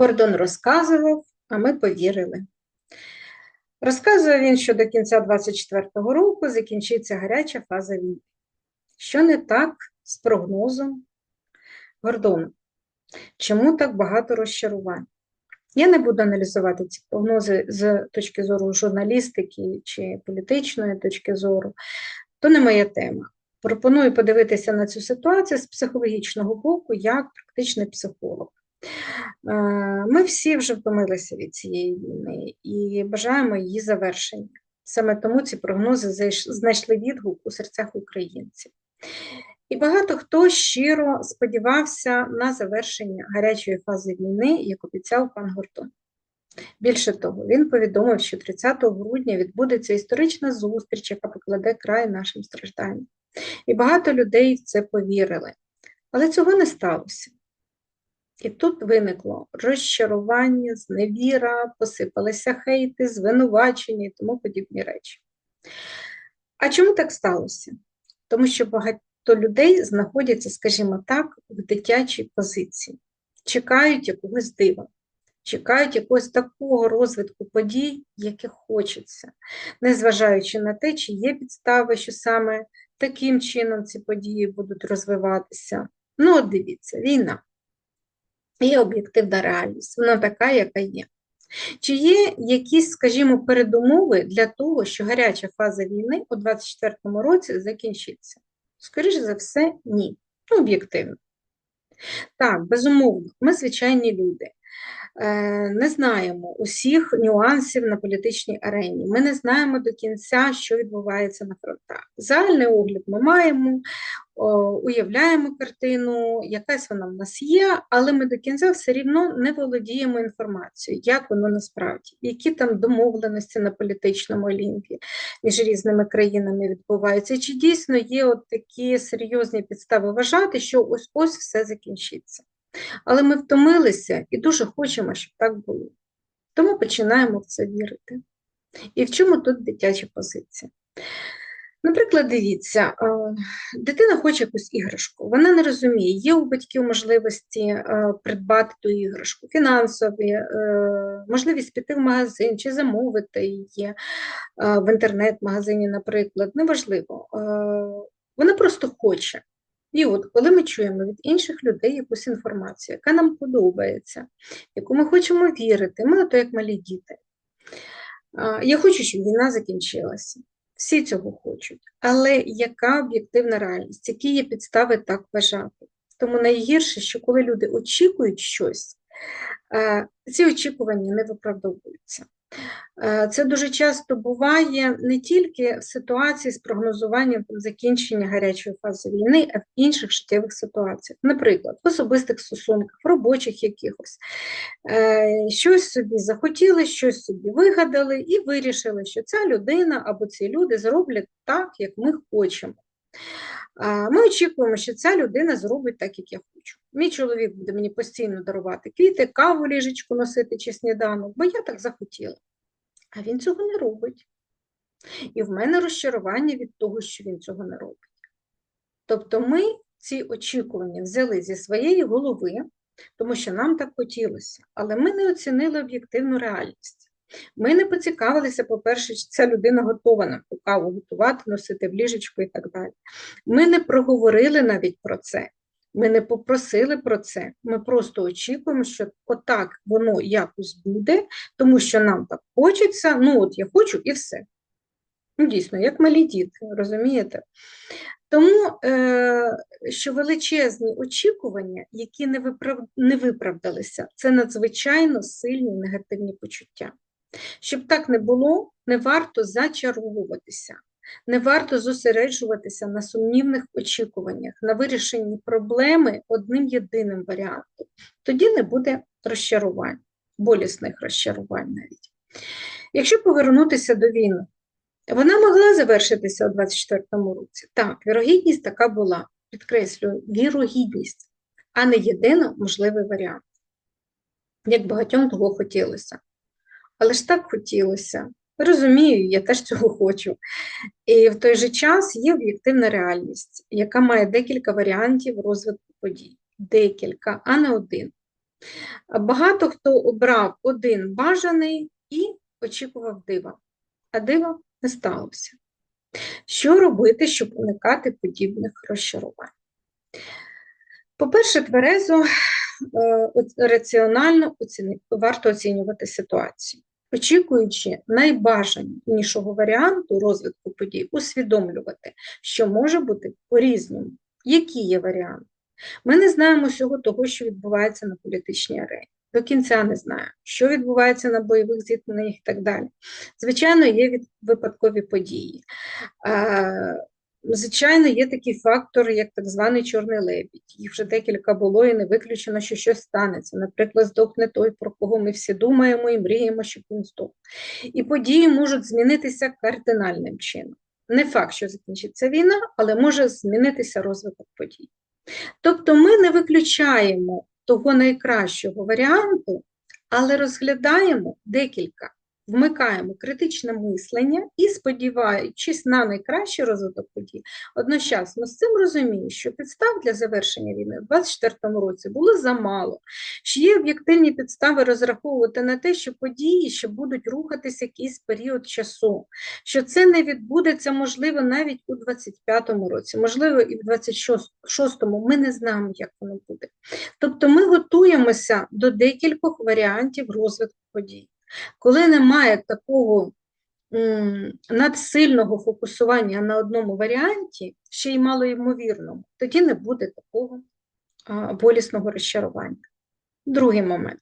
Гордон розказував, а ми повірили. Розказує він, що до кінця 24-го року закінчиться гаряча фаза війни. Що не так з прогнозом Гордона? Чому так багато розчарувань? Я не буду аналізувати ці прогнози з точки зору журналістики чи політичної точки зору, то не моя тема. Пропоную подивитися на цю ситуацію з психологічного боку як практичний психолог. Е, Ми всі вже втомилися від цієї війни і бажаємо її завершення. Саме тому ці прогнози знайшли відгук у серцях українців. І багато хто щиро сподівався на завершення гарячої фази війни, як обіцяв пан Гордон. Більше того, він повідомив, що 30 грудня відбудеться історична зустріч, яка покладе край нашим стражданням. І багато людей в це повірили. Але цього не сталося. І тут виникло розчарування, зневіра, посипалися хейти, звинувачення і тому подібні речі. А чому так сталося? Тому що багато людей знаходяться, скажімо так, в дитячій позиції, чекають якогось дива, чекають якогось такого розвитку подій, яких хочеться, незважаючи на те, чи є підстави, що саме таким чином ці події будуть розвиватися. Ну, от дивіться, війна. Є об'єктивна реальність, вона така, яка є. Чи є якісь, скажімо, передумови для того, що гаряча фаза війни у 2024 році закінчиться? Скоріше за все, ні. Ну, об'єктивно. Так, безумовно, ми звичайні люди. Е, Не знаємо усіх нюансів на політичній арені. Ми не знаємо до кінця, що відбувається на фронтах. Загальний огляд ми маємо, уявляємо картину, якась вона в нас є, але ми до кінця все рівно не володіємо інформацією, як воно насправді, які там домовленості на політичному лінві між різними країнами відбуваються, чи дійсно є от такі серйозні підстави вважати, що ось ось все закінчиться. Але ми втомилися і дуже хочемо, щоб так було. Тому починаємо в це вірити. І в чому тут дитяча позиція? Наприклад, дивіться, дитина хоче якусь іграшку, вона не розуміє, є у батьків можливості придбати ту іграшку, фінансові, е, можливість піти в магазин чи замовити її в інтернет-магазині, наприклад, неважливо. Вона просто хоче. І от, коли ми чуємо від інших людей якусь інформацію, яка нам подобається, яку ми хочемо вірити, ми ото як малі діти. Я хочу, щоб війна закінчилася. Всі цього хочуть. Але яка об'єктивна реальність? Які є підстави так вважати? Тому найгірше, що коли люди очікують щось, ці очікування не виправдовуються. Е, Це дуже часто буває не тільки в ситуації з прогнозуванням закінчення гарячої фази війни, а в інших життєвих ситуаціях. Наприклад, в особистих стосунках, в робочих якихось. Е, Щось собі захотіли, щось собі вигадали і вирішили, що ця людина або ці люди зроблять так, як ми хочемо. Ми очікуємо, що ця людина зробить так, як я хочу. Мій чоловік буде мені постійно дарувати квіти, каву ліжечку носити чи сніданок, бо я так захотіла. А він цього не робить. І в мене розчарування від того, що він цього не робить. Тобто ми ці очікування взяли зі своєї голови, тому що нам так хотілося, але ми не оцінили об'єктивну реальність. Ми не поцікавилися, по-перше, чи ця людина готова нам ту каву готувати, носити в ліжечку і так далі. Ми не проговорили навіть про це. Ми не попросили про це. Ми просто очікуємо, що отак воно якось буде, тому що нам так хочеться. Ну, от я хочу і все. Ну, дійсно, як малі діти, розумієте? Тому е, що величезні очікування, які не, виправ... не виправдалися, це надзвичайно сильні негативні почуття. Щоб так не було, не варто зачаровуватися, не варто зосереджуватися на сумнівних очікуваннях, на вирішенні проблеми одним єдиним варіантом. Тоді не буде розчарувань, болісних розчарувань навіть. Якщо повернутися до війни, вона могла завершитися у 24-му році. Так, вірогідність така була, підкреслюю, вірогідність, а не єдино можливий варіант, як багатьом того хотілося. Але ж так хотілося. Розумію, я теж цього хочу. І в той же час є об'єктивна реальність, яка має декілька варіантів розвитку подій. Декілька, а не один. Багато хто обрав один бажаний і очікував дива, а дива не сталося. Що робити, щоб уникати подібних розчарувань? По-перше, тверезо, е, раціонально варто оцінювати ситуацію, очікуючи найбажанішого варіанту розвитку подій, усвідомлювати, що може бути по-різному. Які є варіанти? Ми не знаємо всього того, що відбувається на політичній арені. До кінця не знаємо, що відбувається на бойових зіткненнях і так далі. Звичайно, є випадкові події. Звичайно, є такий фактор, як так званий чорний лебідь. Їх вже декілька було, і не виключено, що щось станеться. Наприклад, здохне той, про кого ми всі думаємо і мріємо, щоб він здох. І події можуть змінитися кардинальним чином. Не факт, що закінчиться війна, але може змінитися розвиток подій. Тобто ми не виключаємо того найкращого варіанту, але розглядаємо декілька вмикаємо критичне мислення і, сподіваючись на найкращий розвиток подій, одночасно з цим розумію, що підстав для завершення війни в 2024 році було замало, що є об'єктивні підстави розраховувати на те, що події ще будуть рухатися якийсь період часу, що це не відбудеться, можливо, навіть у 2025 році, можливо, і в 2026 ми не знаємо, як воно буде. Тобто ми готуємося до декількох варіантів розвитку подій. Коли немає такого надсильного фокусування на одному варіанті, ще й малоймовірному, тоді не буде такого болісного розчарування. Другий момент.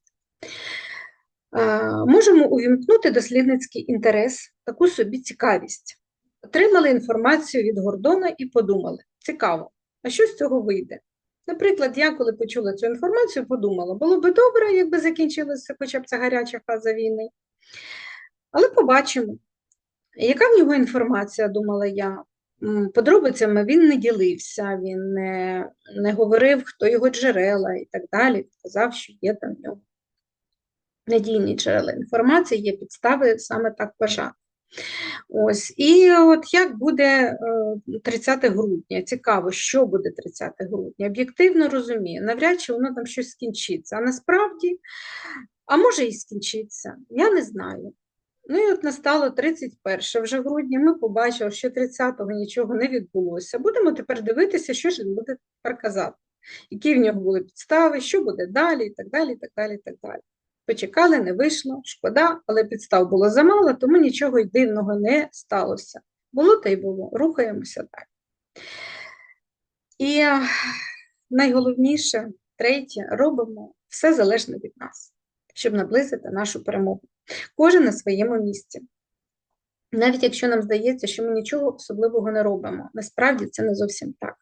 Можемо увімкнути дослідницький інтерес, таку собі цікавість. Отримали інформацію від Гордона і подумали: цікаво, а що з цього вийде? Наприклад, я, коли почула цю інформацію, подумала, було би добре, якби закінчилася хоча б ця гаряча фаза війни. Але побачимо, яка в нього інформація, думала я. Подробицями він не ділився, він не не говорив, хто його джерела і так далі. Сказав, що є там в нього надійні джерела інформації, є підстави саме так вважати. Ось, І от як буде 30 е, грудня? Цікаво, що буде 30 грудня. Об'єктивно розумію, навряд чи воно там щось скінчиться. А насправді, а може і скінчиться, я не знаю. Ну і от настало 31 вже грудня, ми побачили, що 30-го нічого не відбулося. Будемо тепер дивитися, що ж він буде тепер які в нього були підстави, що буде далі, і так далі, і так далі, і так далі. Почекали, не вийшло, шкода, але підстав було замало, тому нічого й дивного не сталося. Було та й було, рухаємося далі. І найголовніше, третє, робимо все залежне від нас, щоб наблизити нашу перемогу. Кожен на своєму місці. Навіть якщо нам здається, що ми нічого особливого не робимо, насправді це не зовсім так.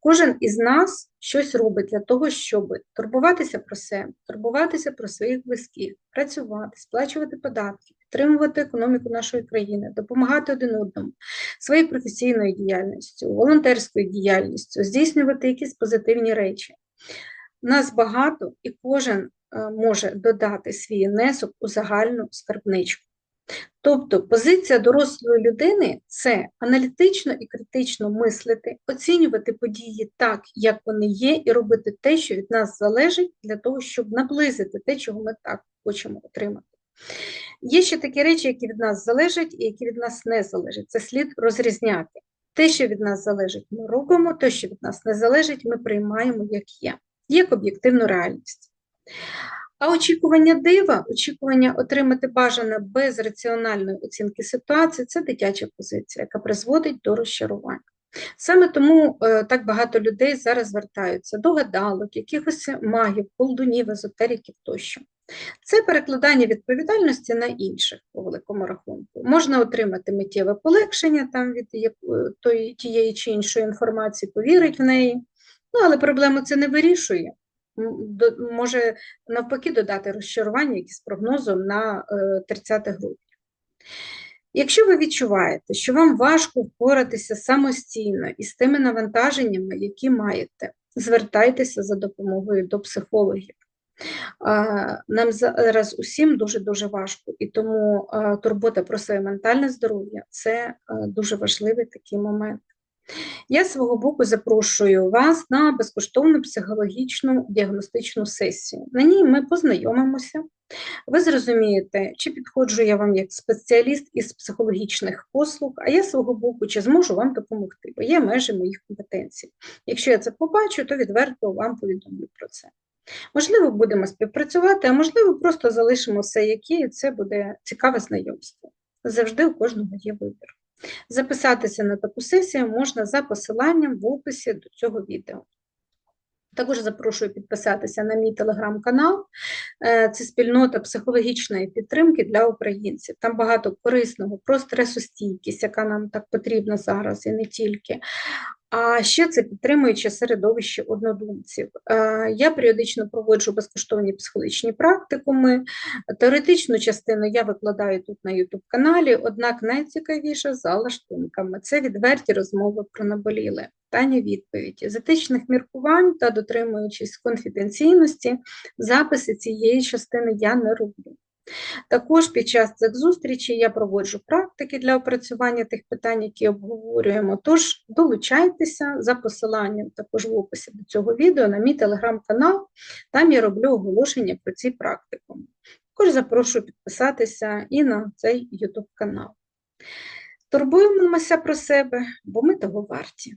Кожен із нас щось робить для того, щоб турбуватися про себе, турбуватися про своїх близьких, працювати, сплачувати податки, підтримувати економіку нашої країни, допомагати один одному, своєю професійною діяльністю, волонтерською діяльністю, здійснювати якісь позитивні речі. Нас багато і кожен е, може додати свій внесок у загальну скарбничку. Тобто позиція дорослої людини це аналітично і критично мислити, оцінювати події так, як вони є, і робити те, що від нас залежить, для того, щоб наблизити те, чого ми так хочемо отримати. Є ще такі речі, які від нас залежать і які від нас не залежать. Це слід розрізняти. Те, що від нас залежить, ми робимо, те, що від нас не залежить, ми приймаємо як є, як об'єктивну реальність. А очікування дива, очікування отримати бажане без раціональної оцінки ситуації це дитяча позиція, яка призводить до розчарування. Саме тому е, так багато людей зараз звертаються до гадалок, якихось магів, колдунів, езотериків тощо. Це перекладання відповідальності на інших по великому рахунку. Можна отримати миттєве полегшення там від тієї чи іншої інформації, повірить в неї, ну, але проблему це не вирішує може навпаки додати розчарування якісь прогнозом на 30 е, грудня. Якщо ви відчуваєте, що вам важко впоратися самостійно із тими навантаженнями, які маєте, звертайтеся за допомогою до психологів. Нам зараз усім дуже-дуже важко, і тому турбота про своє ментальне здоров'я це дуже важливий такий момент. Я з свого боку запрошую вас на безкоштовну психологічну діагностичну сесію. На ній ми познайомимося. Ви зрозумієте, чи підходжу я вам як спеціаліст із психологічних послуг, а я свого боку, чи зможу вам допомогти, бо є межі моїх компетенцій. Якщо я це побачу, то відверто вам повідомлю про це. Можливо, будемо співпрацювати, а можливо, просто залишимо все, як є, і це буде цікаве знайомство. Завжди у кожного є вибір. Записатися на таку сесію можна за посиланням в описі до цього відео. Також запрошую підписатися на мій телеграм-канал. Е, Це спільнота психологічної підтримки для українців. Там багато корисного про стресостійкість, яка нам так потрібна зараз і не тільки. А ще це підтримуюче середовище однодумців. Е, Я періодично проводжу безкоштовні психологічні практикуми. Теоретичну частину я викладаю тут на YouTube-каналі, однак найцікавіше за лаштунками. Це відверті розмови про наболіле, питання відповіді, з етичних міркувань та дотримуючись конфіденційності, записи цієї частини я не роблю. Також під час цих зустрічей я проводжу практики для опрацювання тих питань, які обговорюємо. Тож долучайтеся за посиланням також в описі до цього відео на мій телеграм-канал. Там я роблю оголошення про ці практикуми. Також запрошую підписатися і на цей YouTube канал. Турбуємося про себе, бо ми того варті.